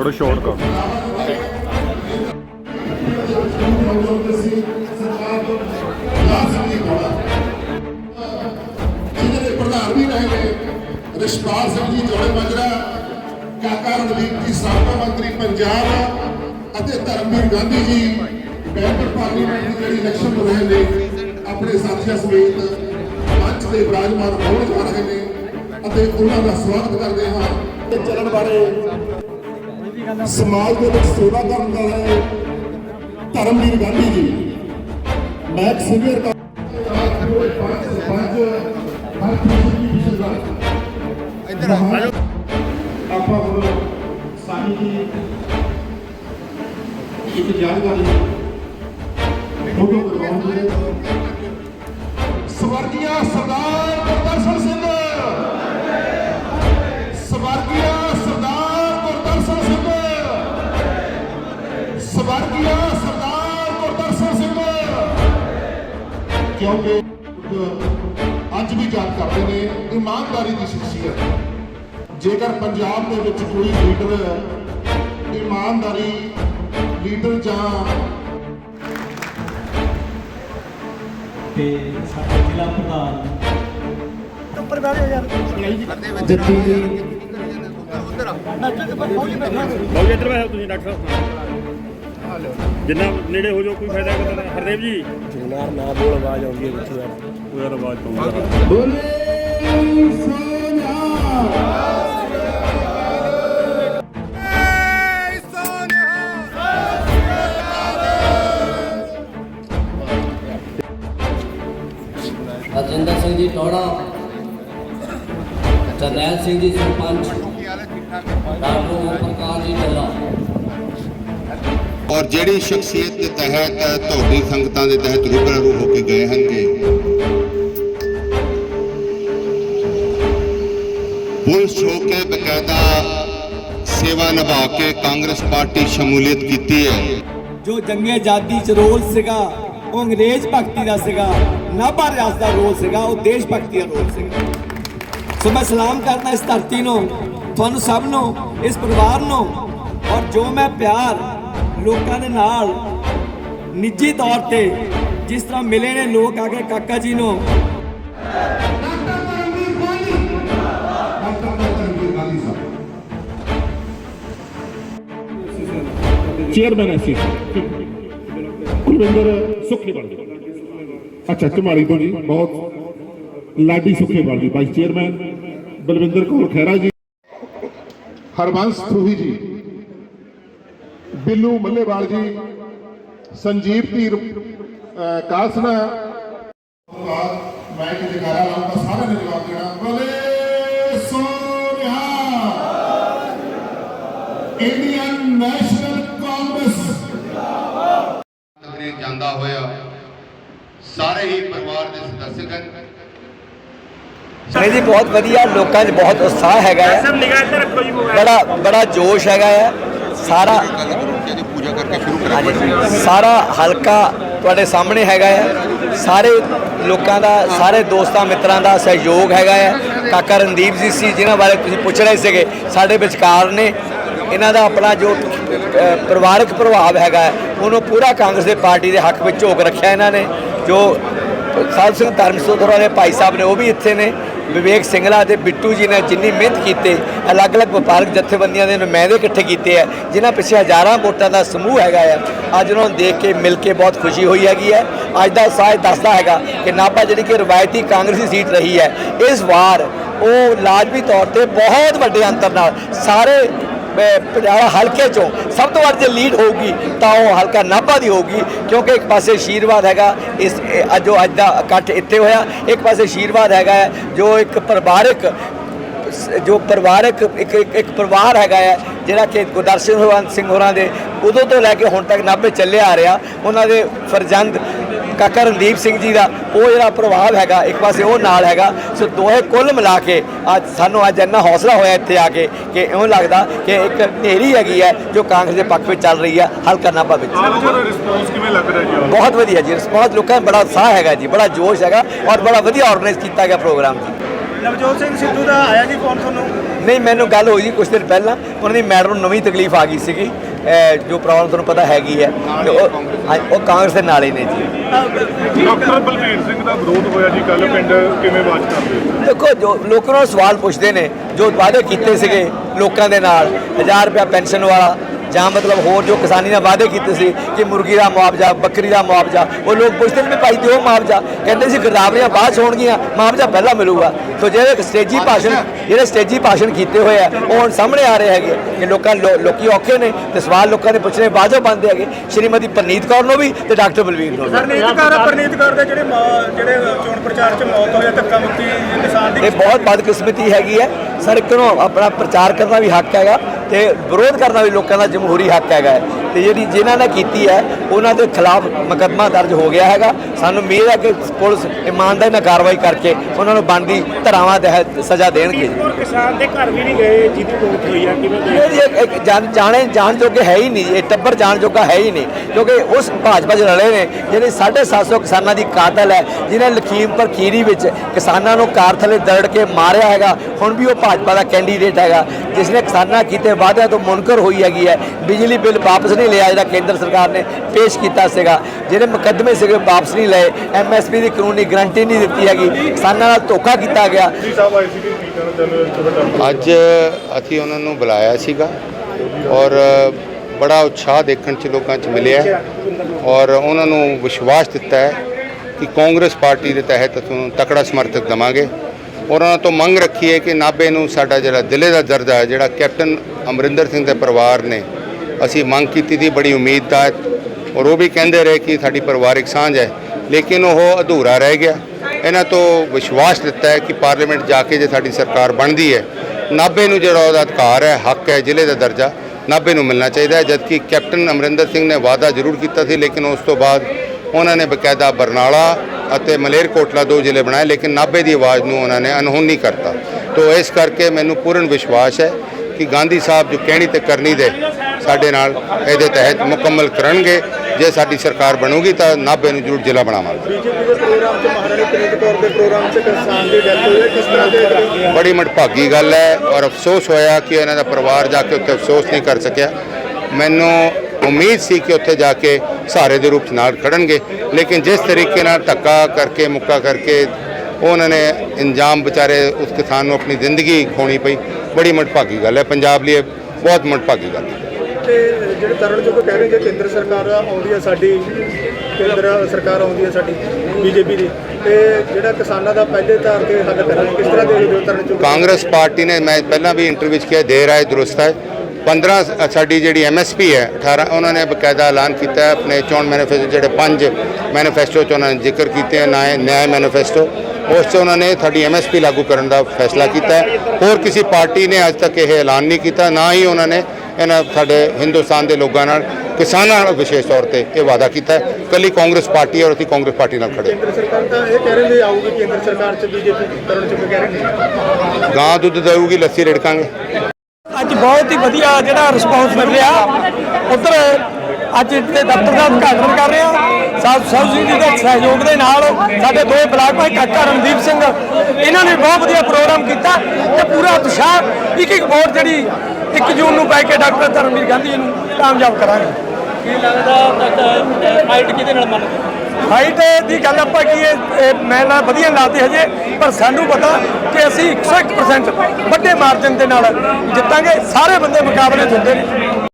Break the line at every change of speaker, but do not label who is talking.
ਥੋੜਾ ਸ਼ੋਰ ਕਰ।
ਪ੍ਰਧਾਨ ਵੀ ਰਹੇ ਨੇ ਰਿਸ਼ਪਾਲ ਸਿੰਘ ਜੀ ਜੋੜੇ ਮਾਜਰਾ ਕਾਕਾ ਰਣਦੀਪ ਜੀ ਸਾਬਕਾ ਮੰਤਰੀ ਪੰਜਾਬ ਅਤੇ ਧਰਮਵੀਰ ਗਾਂਧੀ ਜੀ ਮੈਂਬਰ ਪਾਰਲੀਮੈਂਟ ਦੀ ਜਿਹੜੀ ਇਲੈਕਸ਼ਨ ਹੋ ਰਹੇ ਨੇ ਆਪਣੇ ਸਾਥੀਆਂ ਸਮੇਤ ਮੰਚ ਤੇ ਵਿਰਾਜਮਾਨ ਹੋਣ ਜਾ ਰਹੇ ਨੇ ਅਤੇ ਉਹਨਾਂ ਦਾ ਸਵਾਗਤ ਕਰਦੇ ਹਾਂ ਤੇ ਚੱਲਣ ਬਾਰੇ ਸਮਾਜ ਦੇ ਵਿੱਚ ਸੇਵਾ ਕਰਨ ਵਾਲੇ ਧਰਮਵੀਰ ਗਾਂਧੀ ਜੀ। ਮੈਂ ਸੀਨੀਅਰ ਇੱਧਰ ਆਪਾਂ ਕੋਲ ਸਾਨੀ ਜੀ ਇੱਕ ਜਾਣਕਾਰੀ ਫੋਟੋ ਕਰਵਾਉਂਦੇ ਸਵਰਗੀਆ ਸਰਦਾਰ ਗੁਰਦਰਸ਼ਨ ਸਿੰਘ ਕਿਉਂਕਿ ਅੱਜ ਵੀ ਯਾਦ ਕਰਦੇ ਨੇ ਇਮਾਨਦਾਰੀ ਦੀ ਸ਼ਖਸੀਅਤ। ਜੇਕਰ ਪੰਜਾਬ ਦੇ ਵਿੱਚ ਕੋਈ ਲੀਡਰ ਇਮਾਨਦਾਰੀ ਲੀਡਰ ਜਾਂ
ਤੇ ਸਾਡੇ ਜ਼ਿਲ੍ਹਾ ਪ੍ਰਧਾਨ।
ਦਿੱਤੀ ਜੀ।
ਬਾਬੂ ਜੀ ਇੱਧਰ ਬੈਠੋ ਤੁਸੀਂ ਡਾਕਟਰ ਸਾਹਿਬ ਜਿੰਨਾ ਨੇੜੇ ਹੋ ਜਾਓ ਕੋਈ ਫਾਇਦਾ ਕਰਦਾ ਹਰਦੇਵ ਜੀ।
ਯਾਰ ਨਾ ਬੋਲ ਆਵਾਜ਼ ਆਉਂਦੀ ਹੈ ਵਿੱਚ ਯਾਰ
ਉਹ ਯਾਰ ਆਵਾਜ਼ ਪਾਉਂਦਾ।
ਬੋਲੇ ਸੋਨਿਆ
ਰਜਿੰਦਰ ਸਿੰਘ ਜੀ ਟੋੜਾ ਜਰਨੈਲ ਸਿੰਘ ਜੀ ਸਰਪੰਚ ਡਾਕਟਰ ਪ੍ਰਕਾਸ਼ ਜੀ ਢੱਲਾ।
ਔਰ ਜਿਹੜੀ ਸ਼ਖਸੀਅਤ ਦੇ ਤਹਿਤ ਤੁਹਾਡੀ ਸੰਗਤਾਂ ਦੇ ਤਹਿਤ ਰੂਬਰੂ ਹੋ ਕੇ ਗਏ ਹਨਗੇ ਪੁਲਿਸ ਹੋ ਕੇ ਬਕਾਇਦਾ ਸੇਵਾ ਨਿਭਾ ਕੇ ਕਾਂਗਰਸ ਪਾਰਟੀ ਸ਼ਮੂਲੀਅਤ ਕੀਤੀ ਹੈ।
ਜੋ ਜੰਗੇ ਆਜ਼ਾਦੀ ਚ ਰੋਲ ਸੀਗਾ, ਉਹ ਅੰਗਰੇਜ਼ ਭਗਤੀ ਦਾ ਸੀਗਾ ਨਾਭਾ ਰਿਆਸਤ ਦਾ ਰੋਲ ਸੀਗਾ, ਉਹ ਦੇਸ਼ ਭਗਤੀ ਦਾ ਰੋਲ ਸੀਗਾ। ਸੋ ਮੈਂ ਸਲਾਮ ਕਰਦਾ ਇਸ ਧਰਤੀ ਨੂੰ, ਤੁਹਾਨੂੰ ਸਭ ਨੂੰ, ਇਸ ਪਰਿਵਾਰ ਨੂੰ, ਔਰ ਜੋ ਮੈਂ ਪਿਆਰ ਲੋਕਾਂ ਦੇ ਨਾਲ ਨਿੱਜੀ ਤੌਰ ਤੇ ਜਿਸ ਤਰ੍ਹਾਂ ਮਿਲੇ ਨੇ ਲੋਕ ਆ ਕੇ ਕਾਕਾ ਜੀ ਨੂੰ।
ਚੇਅਰਮੈਨ ਐਸੀ ਕੁਲਵਿੰਦਰ ਸੁਖੇਵਾਲ ਜੀ ਅੱਛਾ ਚਮਾੜੀ ਤੋਂ ਜੀ ਬਹੁਤ ਲਾਡੀ ਸੁਖੇਵਾਲ ਜੀ ਵਾਈਸ ਚੇਅਰਮੈਨ ਬਲਵਿੰਦਰ ਕੌਰ ਖਹਿਰਾ ਜੀ। ਹਰਬੰਸ ਥੂਹੀ ਜੀ ਬਿੱਲੂ ਮੱਲੇਵਾਲ ਜੀ ਸੰਜੀਵ ਧੀਰ ਅਹ, ਕਾਲਸਨਾ ਮੈਂ ਕਿ ਜਗਾਰਾ ਲਾਉਂਦਾ ਸਾਰਿਆਂ ਨੇ ਜਵਾਬ ਦੇਣਾ ਬਲੇ ਸੋਨਿਹਾ ਇੰਡੀਅਨ ਨੈਸ਼ਨਲ ਕਾਂਗਰਸ
ਨਗਰੀ ਜਾਂਦਾ ਹੋਇਆ ਸਾਰੇ ਹੀ ਪਰਿਵਾਰ ਦੇ ਸਦੱਸਯ
ਨਹੀਂ ਜੀ ਬਹੁਤ ਵਧੀਆ ਲੋਕਾਂ 'ਚ ਬਹੁਤ ਉਤਸ਼ਾਹ ਹੈਗਾ ਹੈ
ਸਭ ਨਿਗਾਹ ਇੱਧਰ ਰੱਖੋ ਜੀ ਮੋਬਾਈਲ
ਬੜਾ ਬੜਾ ਜੋਸ਼ ਹੈਗਾ ਹੈ ਸਾਰਾ
ਪੂਜਾ ਕਰਕੇ ਸ਼ੁਰੂ ਕਰਾਂਗੇ
ਸਾਰਾ ਹਲਕਾ ਤੁਹਾਡੇ ਸਾਹਮਣੇ ਹੈਗਾ ਹੈ ਸਾਰੇ ਲੋਕਾਂ ਦਾ ਸਾਰੇ ਦੋਸਤਾਂ ਮਿੱਤਰਾਂ ਦਾ ਸਹਿਯੋਗ ਹੈਗਾ ਹੈ ਕਾਕਾ ਰਣਦੀਪ ਜੀ ਸੀ ਜਿਨ੍ਹਾਂ ਬਾਰੇ ਤੁਸੀਂ ਪੁੱਛ ਰਹੇ ਸੀਗੇ ਸਾਡੇ ਵਿਚਕਾਰ ਨੇ। ਇਹਨਾਂ ਦਾ ਆਪਣਾ ਜੋ ਪਰਿਵਾਰਕ ਪ੍ਰਭਾਵ ਹੈਗਾ ਹੈ, ਉਹਨੂੰ ਪੂਰਾ ਕਾਂਗਰਸ ਦੇ ਪਾਰਟੀ ਦੇ ਹੱਕ ਵਿੱਚ ਝੋਕ ਰੱਖਿਆ ਇਹਨਾਂ ਨੇ। ਜੋ ਸਾਹਿਬ ਸਿੰਘ ਧਰਮਸੋਧਰਾ ਦੇ ਭਾਈ ਸਾਹਿਬ ਨੇ ਉਹ ਵੀ ਇੱਥੇ ਨੇ। ਵਿਵੇਕ ਸਿੰਗਲਾ ਅਤੇ ਬਿੱਟੂ ਜੀ ਨੇ ਜਿੰਨੀ ਮਿਹਨਤ ਕੀਤੀ, ਅਲੱਗ-ਅਲੱਗ ਵਪਾਰਕ ਜਥੇਬੰਦੀਆਂ ਦੇ ਨੁਮਾਇੰਦੇ ਇਕੱਠੇ ਕੀਤੇ ਆ, ਜਿਨ੍ਹਾਂ ਪਿੱਛੇ ਹਜ਼ਾਰਾਂ ਵੋਟਾਂ ਦਾ ਸਮੂਹ ਹੈਗਾ ਆ, ਅੱਜ ਉਹਨਾਂ ਨੂੰ ਦੇਖ ਕੇ ਮਿਲ ਕੇ ਬਹੁਤ ਖੁਸ਼ੀ ਹੋਈ ਹੈਗੀ ਹੈ ਅੱਜ ਦਾ ਸਾਜ ਦੱਸਦਾ ਹੈਗਾ ਕਿ ਨਾਭਾ ਜਿਹੜੀ ਕਿ ਰਵਾਇਤੀ ਕਾਂਗਰਸੀ ਸੀਟ ਰਹੀ ਹੈ, ਇਸ ਵਾਰ ਉਹ ਲਾਜ਼ਮੀ ਤੌਰ ਤੇ ਬਹੁਤ ਵੱਡੇ ਅੰਤਰ ਨਾਲ ਸਾਰੇ ਪਟਿਆਲਾ ਹਲਕੇ ਚੋਂ ਸਭ ਤੋਂ ਵੱਧ ਜੇ ਲੀਡ ਹੋਊਗੀ ਤਾਂ ਉਹ ਹਲਕਾ ਨਾਭਾ ਦੀ ਹੋਊਗੀ ਕਿਉਂਕਿ ਇੱਕ ਪਾਸੇ ਆਸ਼ੀਰਵਾਦ ਹੈਗਾ ਇਸ ਅੱਜ ਜੋ ਅੱਜ ਦਾ ਇਕੱਠ ਇੱਥੇ ਹੋਇਆ ਇੱਕ ਪਾਸੇ ਆਸ਼ੀਰਵਾਦ ਹੈਗਾ ਹੈ, ਜੋ ਇੱਕ ਪਰਿਵਾਰਕ ਜੋ ਪਰਿਵਾਰਕ ਇੱਕ ਇੱਕ ਪਰਿਵਾਰ ਹੈਗਾ ਹੈ ਜਿਹੜਾ ਕਿ ਗੁਰਦਰਸ਼ਨ ਹੋਰਾਂ- ਸਿੰਘ ਹੋਰਾਂ ਦੇ ਉਦੋਂ ਤੋਂ ਲੈ ਕੇ ਹੁਣ ਤੱਕ ਨਾਭੇ ਚੱਲਿਆ ਆ ਰਿਹਾ ਉਹਨਾਂ ਦੇ ਫਰਜ਼ੰਦ ਕਾਕਾ ਰਣਦੀਪ ਸਿੰਘ ਜੀ ਦਾ ਉਹ ਜਿਹੜਾ ਪ੍ਰਭਾਵ ਹੈਗਾ ਇੱਕ ਪਾਸੇ ਉਹ ਨਾਲ ਹੈਗਾ। ਸੋ ਦੋਹੇ ਕੁੱਲ ਮਿਲਾ ਕੇ ਅੱਜ ਸਾਨੂੰ ਅੱਜ ਇੰਨਾ ਹੌਸਲਾ ਹੋਇਆ ਇੱਥੇ ਆ ਕੇ ਕਿ ਇਉਂ ਲੱਗਦਾ ਕਿ ਇੱਕ ਹਨੇਰੀ ਹੈਗੀ ਹੈ ਜੋ ਕਾਂਗਰਸ ਦੇ ਪੱਖ ਵਿੱਚ ਚੱਲ ਰਹੀ ਹੈ। ਹਲਕਾ ਨਾਭਾ ਵਿੱਚ।
ਰਿਸਪੌਂਸ ਕਿਵੇਂ ਲੱਗ ਰਿਹਾ ਜੀ
ਬਹੁਤ ਵਧੀਆ ਜੀ। ਰਿਸਪਾਂਸ ਲੋਕਾਂ ਦਾ ਬੜਾ ਉਤਸ਼ਾਹ ਹੈਗਾ ਜੀ ਬੜਾ ਜੋਸ਼ ਹੈਗਾ ਔਰ ਬੜਾ ਵਧੀਆ ਆਰਗੇਨਾਈਜ਼ ਕੀਤਾ ਗਿਆ ਪ੍ਰੋਗਰਾਮ ਜੀ।
ਨਵਜੋਤ ਸਿੰਘ ਸਿੱਧੂ ਦਾ ਆਇਆ ਜੀ ਫੋਨ ਤੁਹਾਨੂੰ?
ਨਹੀਂ ਮੈਨੂੰ ਗੱਲ ਹੋਈ ਸੀ ਕੁਝ ਦਿਨ ਪਹਿਲਾਂ। ਉਹਨਾਂ ਦੀ ਮੈਡਮ ਨੂੰ ਨਵੀਂ ਤਕਲੀਫ ਆ ਗਈ ਸੀਗੀ। ਜੋ ਪ੍ਰੋਬਲਮ ਤੁਹਾਨੂੰ ਪਤਾ ਹੈਗੀ ਹੈ ਤੇ ਉਹ ਕਾਂਗਰਸ ਦੇ ਨਾਲ ਹੀ ਨੇ ਜੀ।
ਡਾਕਟਰ ਬਲਵੀਰ ਸਿੰਘ ਦਾ ਵਿਰੋਧ ਹੋਇਆ ਜੀ ਕੱਲ ਪਿੰਡ ਕਿਵੇਂ ਬਾਤ ਕਰਦੇ?
ਦੇਖੋ ਜੋ ਲੋਕਾਂ ਨੂੰ ਸਵਾਲ ਪੁੱਛਦੇ ਨੇ ਜੋ ਵਾਅਦੇ ਕੀਤੇ ਸੀਗੇ ਲੋਕਾਂ ਦੇ ਨਾਲ 1000 ਰੁਪਇਆ ਪੈਨਸ਼ਨ ਵਾਲਾ ਜਾਂ ਮਤਲਬ ਹੋਰ ਜੋ ਕਿਸਾਨੀ ਨਾਲ ਵਾਅਦੇ ਕੀਤੇ ਸੀ ਕਿ ਮੁਰਗੀ ਦਾ ਮੁਆਵਜ਼ਾ ਬੱਕਰੀ ਦਾ ਮੁਆਵਜ਼ਾ ਉਹ ਲੋਕ ਪੁੱਛਦੇ ਨੇ ਵੀ ਭਾਈ ਦਿਓ ਮੁਆਵਜ਼ਾ। ਕਹਿੰਦੇ ਸੀ ਗਰਦਾਵਰੀਆਂ ਬਾਅਦ 'ਚ ਹੋਣਗੀਆਂ ਮੁਆਵਜ਼ਾ ਪਹਿਲਾਂ ਮਿਲੂਗਾ। ਤੋ ਜਿਹੜੇ ਸਟੇਜੀ ਭਾਸ਼ਣ ਜਿਹੜੇ ਸਟੇਜੀ ਭਾਸ਼ਣ ਕੀਤੇ ਹੋਏ ਆ ਉਹ ਹੁਣ ਸਾਹਮਣੇ ਆ ਰਹੇ ਹੈਗੇ ਕਿ ਲੋਕਾਂ ਲੋਕੀ ਔਖੇ ਨੇ ਤੇ ਸਵਾਲ ਲੋਕਾਂ ਦੇ ਪੁੱਛਣੇ ਬਾਅਦੋਂ ਬੰਦੇ ਹੈਗੇ। ਸ਼੍ਰੀਮਤੀ ਪਰਨੀਤ ਕੌਰ ਨੂੰ ਵੀ ਤੇ ਡਾਕਟਰ ਬਲਵੀਰ ਨੂੰ ਵੀ।
ਪਰਨੀਤ ਕੌਰ ਪਰਨੀਤ ਕੌਰ ਦੇ ਜਿਹੜੇ ਜਿਹੜੇ ਚੋਣ ਪ੍ਰਚਾਰ 'ਚ ਮੌਤ ਹੋਈ ਹੈ ਧੱਕਾ ਮੁੱਕੀ ਕਿਸਾਨ ਦੀ
ਇਹ ਬਹੁਤ ਬਦਕਿਸਮਤੀ ਹੈਗੀ ਹੈ। ਸਰ ਇੱਕ ਨੂੰ ਆਪਣਾ ਪ੍ਰਚਾਰ ਕਰਨਾ ਵੀ ਹੱਕ ਹੈਗਾ। ਤੇ ਵਿਰੋਧ ਕਰਨਾ ਵੀ ਲੋਕਾਂ ਦਾ ਜਮਹੂਰੀ ਹੱਕ ਹੈਗਾ ਤੇ ਜਿਹੜੀ ਜਿਨ੍ਹਾਂ ਨੇ ਕੀਤੀ ਹੈ ਉਹਨਾਂ ਦੇ ਖਿਲਾਫ ਮੁਕੱਦਮਾ ਦਰਜ ਹੋ ਗਿਆ ਹੈਗਾ। ਸਾਨੂੰ ਉਮੀਦ ਹੈ ਕਿ ਪੁਲਿਸ ਇਮਾਨਦਾਰੀ ਨਾਲ ਕਾਰਵਾਈ ਕਰਕੇ ਉਹਨਾਂ ਨੂੰ ਬਣਦੀ ਧਾਰਾਵਾਂ ਤਹਿਤ ਸਜ਼ਾ ਦੇਣਗੇ।
ਕਿਸਾਨ ਦੇ ਘਰ ਵੀ ਨਹੀਂ ਗਏ ਜਿਹਦੀ ਮੌਤ ਹੋਈ ਆ ਕਿਵੇਂ
ਇਹ ਇੱਕ- ਜਾਣ- ਜਾਣੇ ਜੋਗੇ ਹੈ ਹੀ ਨਹੀਂ ਇਹ ਟੱਬਰ ਜਾਣ ਜੋਗਾ ਹੈ ਹੀ ਨਹੀਂ। ਕਿਉਂਕਿ ਉਸ ਭਾਜਪਾ 'ਚ ਰਲੇ ਨੇ ਜਿਹੜੇ 750 ਕਿਸਾਨਾਂ ਦੀ ਕਾਤਲ ਹੈ ਜਿਨ੍ਹਾਂ ਲਖੀਮਪੁਰ ਖੀਰੀ ਵਿੱਚ ਕਿਸਾਨਾਂ ਨੂੰ ਕਾਰ ਥੱਲੇ ਦਰੜ ਕੇ ਮਾਰਿਆ ਹੈਗਾ। ਹੁਣ ਵੀ ਉਹ ਭਾਜਪਾ ਦਾ ਕੈਂਡੀਡੇਟ ਹੈਗਾ। ਜਿਸ ਨੇ ਕਿਸਾਨਾਂ ਕੀਤੇ ਵਾਅਦਿਆਂ ਤੋਂ ਮੁਨਕਰ ਹੋਈ ਹੈਗੀ ਹੈ। ਬਿਜਲੀ ਬਿੱਲ ਵਾਪਸ ਨਹੀਂ ਲਿਆ ਜਿਹੜਾ ਕੇਂਦਰ ਸਰਕਾਰ ਨੇ ਪੇਸ਼ ਕੀਤਾ ਸੀਗਾ। ਜਿਹੜੇ ਮੁਕੱਦਮੇ ਸੀਗੇ ਵਾਪਸ ਨਹੀਂ ਲਏ। ਐਮਐਸਪੀ ਦੀ ਕਾਨੂੰਨੀ ਗਰੰਟੀ ਨਹੀਂ ਦਿੱਤੀ ਹੈਗੀ। ਕਿਸਾਨਾਂ ਨਾਲ ਧੋਖਾ ਕੀਤਾ ਗਿਆ।
ਅੱਜ ਅਸੀਂ ਉਹਨਾਂ ਨੂੰ ਬੁਲਾਇਆ ਸੀਗਾ ਔਰ ਬੜਾ ਉਤਸ਼ਾਹ ਦੇਖਣ 'ਚ ਲੋਕਾਂ 'ਚ ਮਿਲਿਆ ਔਰ ਉਹਨਾਂ ਨੂੰ ਵਿਸ਼ਵਾਸ ਦਿੱਤਾ ਹੈ ਕਿ ਕਾਂਗਰਸ ਪਾਰਟੀ ਦੇ ਤਹਿਤ ਉਹਨੂੰ ਤਕੜਾ ਸਮਰਥਕ ਦਵਾਂਗੇ ਔਰ ਉਹਨਾਂ ਤੋਂ ਮੰਗ ਰੱਖੀ ਹੈ ਕਿ ਨਾਭੇ ਨੂੰ ਸਾਡਾ ਜਿਹੜਾ ਜ਼ਿਲ੍ਹੇ ਦਾ ਦਰਜਾ ਹੈ ਜਿਹੜਾ ਕੈਪਟਨ ਅਮਰਿੰਦਰ ਸਿੰਘ ਦੇ ਪਰਿਵਾਰ ਨੇ ਅਸੀਂ ਮੰਗ ਕੀਤੀ ਸੀ ਬੜੀ ਉਮੀਦ ਦਾ ਔਰ ਉਹ ਵੀ ਕਹਿੰਦੇ ਰਹੇ ਕਿ ਸਾਡੀ ਪਰਿਵਾਰਿਕ ਸਾਂਝ ਹੈ। ਲੇਕਿਨ ਉਹ ਅਧੂਰਾ ਰਹਿ ਗਿਆ। ਇਹਨਾਂ ਤੋਂ ਵਿਸ਼ਵਾਸ ਦਿੱਤਾ ਹੈ ਕਿ ਪਾਰਲੀਮੈਂਟ ਜਾ ਕੇ ਜੇ ਸਾਡੀ ਸਰਕਾਰ ਬਣਦੀ ਹੈ, ਨਾਭੇ ਨੂੰ ਜਿਹੜਾ ਉਹਦਾ ਅਧਿਕਾਰ ਹੈ, ਹੱਕ ਹੈ, ਜ਼ਿਲ੍ਹੇ ਦਾ ਦਰਜਾ, ਨਾਭੇ ਨੂੰ ਮਿਲਣਾ ਚਾਹੀਦਾ ਹੈ। ਜਦਕਿ ਕੈਪਟਨ ਅਮਰਿੰਦਰ ਸਿੰਘ ਨੇ ਵਾਅਦਾ ਜ਼ਰੂਰ ਕੀਤਾ ਸੀ, ਲੇਕਿਨ ਉਸ ਤੋਂ ਬਾਅਦ ਉਹਨਾਂ ਨੇ ਬਕਾਇਦਾ ਬਰਨਾਲਾ ਅਤੇ ਮਲੇਰਕੋਟਲਾ ਦੋ ਜ਼ਿਲ੍ਹੇ ਬਣਾਏ, ਲੇਕਿਨ ਨਾਭੇ ਦੀ ਆਵਾਜ਼ ਨੂੰ ਉਹਨਾਂ ਨੇ ਅਨਹੋਨੀ ਕਰਤਾ। ਤੋਂ ਇਸ ਕਰਕੇ ਮੈਨੂੰ ਪੂਰਨ ਵਿਸ਼ਵਾਸ ਹੈ ਕਿ ਗਾਂਧੀ ਸਾਹਿਬ ਜੋ ਕਹਿਣੀ ਤੇ ਕਰਨੀ ਦੇ ਸਾਡੇ ਨਾਲ, ਇਹਦੇ ਤਹਿਤ ਮੁਕੰਮਲ ਕਰਨਗੇ। ਜੇ ਸਾਡੀ ਸਰਕਾਰ ਬਣੂਗੀ ਤਾਂ ਨਾਭੇ ਨੂੰ ਜ਼ਰੂਰ ਜ਼ਿਲ੍ਹਾ ਬਣਾਵਾਂਗੇ।
ਬੀਜੇਪੀ ਦੇ ਪ੍ਰੋਗਰਾਮ 'ਚ ਮਹਾਰਾਣੀ ਪ੍ਰੀਤ ਕੌਰ ਦੇ ਪ੍ਰੋਗਰਾਮ 'ਚ ਕਿਸਾਨ ਦੀ ਡੈਥ ਹੋਈ ਹੈ ਕਿਸ ਤਰ੍ਹਾਂ ਦੇ
ਬੜੀ ਮਟਭਾਗੀ ਗੱਲ ਹੈ ਔਰ ਅਫਸੋਸ ਹੋਇਆ ਕਿ ਇਹਨਾਂ ਦਾ ਪਰਿਵਾਰ ਜਾ ਕੇ ਉੱਥੇ ਅਫਸੋਸ ਨਹੀਂ ਕਰ ਸਕਿਆ। ਮੈਨੂੰ ਉਮੀਦ ਸੀ ਕਿ ਉੱਥੇ ਜਾ ਕੇ ਸਹਾਰੇ ਦੇ ਰੂਪ 'ਚ ਨਾਲ ਖੜਨਗੇ, ਲੇਕਿਨ ਜਿਸ ਤਰੀਕੇ ਨਾਲ ਧੱਕਾ ਕਰਕੇ, ਮੁੱਕਾ ਕਰਕੇ ਉਹਨਾਂ ਨੇ ਇੰਜਾਮ ਵਿਚਾਰੇ ਉਸ ਕਿਸਾਨ ਨੂੰ ਆਪਣੀ ਜ਼ਿੰਦਗੀ ਖੋਣੀ ਪਈ। ਬੜੀ ਮਟਭਾਗੀ ਗੱਲ ਹੈ ਪੰਜਾਬ ਲਈ ਬਹੁਤ ਮਟਭਾਗੀ ਗੱਲ ਹੈ।
ਤੇ ਜਿਹੜੇ ਤਰਨਜੋਗ ਕਹਿ ਰਹੇ ਕਿ ਕੇਂਦਰ ਸਰਕਾਰ ਆਉਂਦੀ ਹੈ ਸਾਡੀ ਕੇਂਦਰ ਸਰਕਾਰ ਆਉਂਦੀ ਹੈ ਸਾਡੀ ਬੀਜੇਪੀ ਦੀ ਤੇ ਜਿਹੜਾ ਕਿਸਾਨਾਂ ਦਾ ਪਹਿਲੇ ਤਾਰ ਤੇ ਹੱਲ ਕਰਾਂਗੇ ਕਿਸ ਤਰ੍ਹਾਂ ਦੇਖਦੇ ਹੋ ਤਰਨਜੋਗ
ਕਾਂਗਰਸ ਪਾਰਟੀ ਨੇ ਮੈਂ ਪਹਿਲਾਂ ਵੀ ਇੰਟਰਵਿਊ 'ਚ ਕਿਹਾ ਦੇਰ ਆਏ ਦਰੁਸਤ ਹੈ 15 ਸ- ਸਾਡੀ ਜਿਹੜੀ ਐਮਐਸਪੀ ਹੈ 18 ਉਹਨਾਂ ਨੇ ਬਕਾਇਦਾ ਐਲਾਨ ਕੀਤਾ ਹੈ ਆਪਣੇ ਚੋਣ ਮੈਨੀਫੈਸਟੋ ਜਿਹੜੇ ਪੰਜ ਮੈਨੀਫੈਸਟੋ 'ਚ ਉਹਨਾਂ ਨੇ ਜ਼ਿਕਰ ਕੀਤੇ ਹੈ ਨਿਆਂ ਨਿਆਂ ਮੈਨੀਫੈਸਟੋ ਉਸ 'ਚ ਉਹਨਾਂ ਨੇ ਸਾਡੀ ਐਮਐਸਪੀ ਲਾਗੂ ਕਰਨ ਦਾ ਫੈਸਲਾ ਕੀਤਾ ਹੈ। ਹੋਰ ਕਿਸੇ ਪਾਰਟੀ ਨੇ ਅੱਜ ਤੱਕ ਇਹ ਐਲਾਨ ਨਹੀਂ ਕੀਤਾ ਨਾ ਹੀ ਉਹਨਾਂ ਨੇ ਇਹਨਾਂ ਸਾਡੇ ਹਿੰਦੁਸਤਾਨ ਦੇ ਲੋਕਾਂ ਨਾਲ ਕਿਸਾਨਾਂ ਨਾਲ ਵਿਸ਼ੇਸ਼ ਤੌਰ ਤੇ ਇਹ ਵਾਅਦਾ ਕੀਤਾ ਹੈ। ਕੱਲੀ ਕਾਂਗਰਸ ਪਾਰਟੀ ਔਰ ਅਸੀਂ ਕਾਂਗਰਸ ਪਾਰਟੀ ਨਾਲ ਖੜੇ ਹਾਂ।
ਕੇਂਦਰ ਸਰਕਾਰ ਤਾਂ ਇਹ ਕਹਿ ਰਹੇ ਨੇ ਆਊਗੀ ਕੇਂਦਰ ਸਰਕਾਰ 'ਚ ਬੀਜੇਪੀ ਤਰਨਜੋਗ ਕਹਿ ਰਹੇ ਨੇ।
ਗਾਂ ਦੁੱਧ ਦੇਊਗੀ ਲੱਸੀ ਰਿੜਕਾਂਗੇ।
ਅੱਜ ਬਹੁਤ ਹੀ ਵਧੀਆ ਜਿਹੜਾ ਰਿਸਪੌਂਸ ਮਿਲ ਰਿਹਾ। ਉਧਰ ਅੱਜ ਦੇ ਦਫ਼ਤਰ ਦਾ ਉਦਘਾਟਨ ਕਰ ਰਹੇ ਹਾਂ। ਸਾਹਿਬ ਸਾਹਿਬ ਸਿੰਘ ਜੀ ਦੇ ਸਹਿਯੋਗ ਦੇ ਨਾਲ ਸਾਡੇ ਦੋਵੇਂ ਬਲਾਕ ਭਾਈ ਕਾਕਾ ਰਣਦੀਪ ਸਿੰਘ ਇਹਨਾਂ ਨੇ ਬਹੁਤ ਵਧੀਆ ਪ੍ਰੋਗਰਾਮ ਕੀਤਾ ਤੇ ਪੂਰਾ ਉਤਸ਼ਾਹ ਇੱਕ ਇੱਕ ਵੋਟ ਜਿਹੜੀ 1 ਜੂਨ ਨੂੰ ਪੈ ਕੇ ਡਾਕਟਰ ਧਰਮਵੀਰ ਗਾਂਧੀ ਜੀ ਨੂੰ ਕਾਮਯਾਬ ਕਰਾਂਗੇ। ਕੀ ਲੱਗਦਾ ਫਾਈਟ ਕਿਹਦੇ ਨਾਲ ਮੰਨਦੇ? ਫਾਈਟ ਦੀ ਗੱਲ ਆਪਾਂ ਕੀ ਹੈ ਇਹ ਮੈਂ ਨਾ ਵਧੀਆ ਲਾਤੇ ਹਜੇ ਪਰ ਸਾਨੂੰ ਪਤਾ ਕਿ ਅਸੀਂ 101% ਵੱਡੇ ਮਾਰਜਨ ਦੇ ਨਾਲ ਜਿੱਤਾਂਗੇ ਸਾਰੇ ਬੰਦੇ ਮੁਕਾਬਲੇ ਹੁੰਦੇ ਨੇ।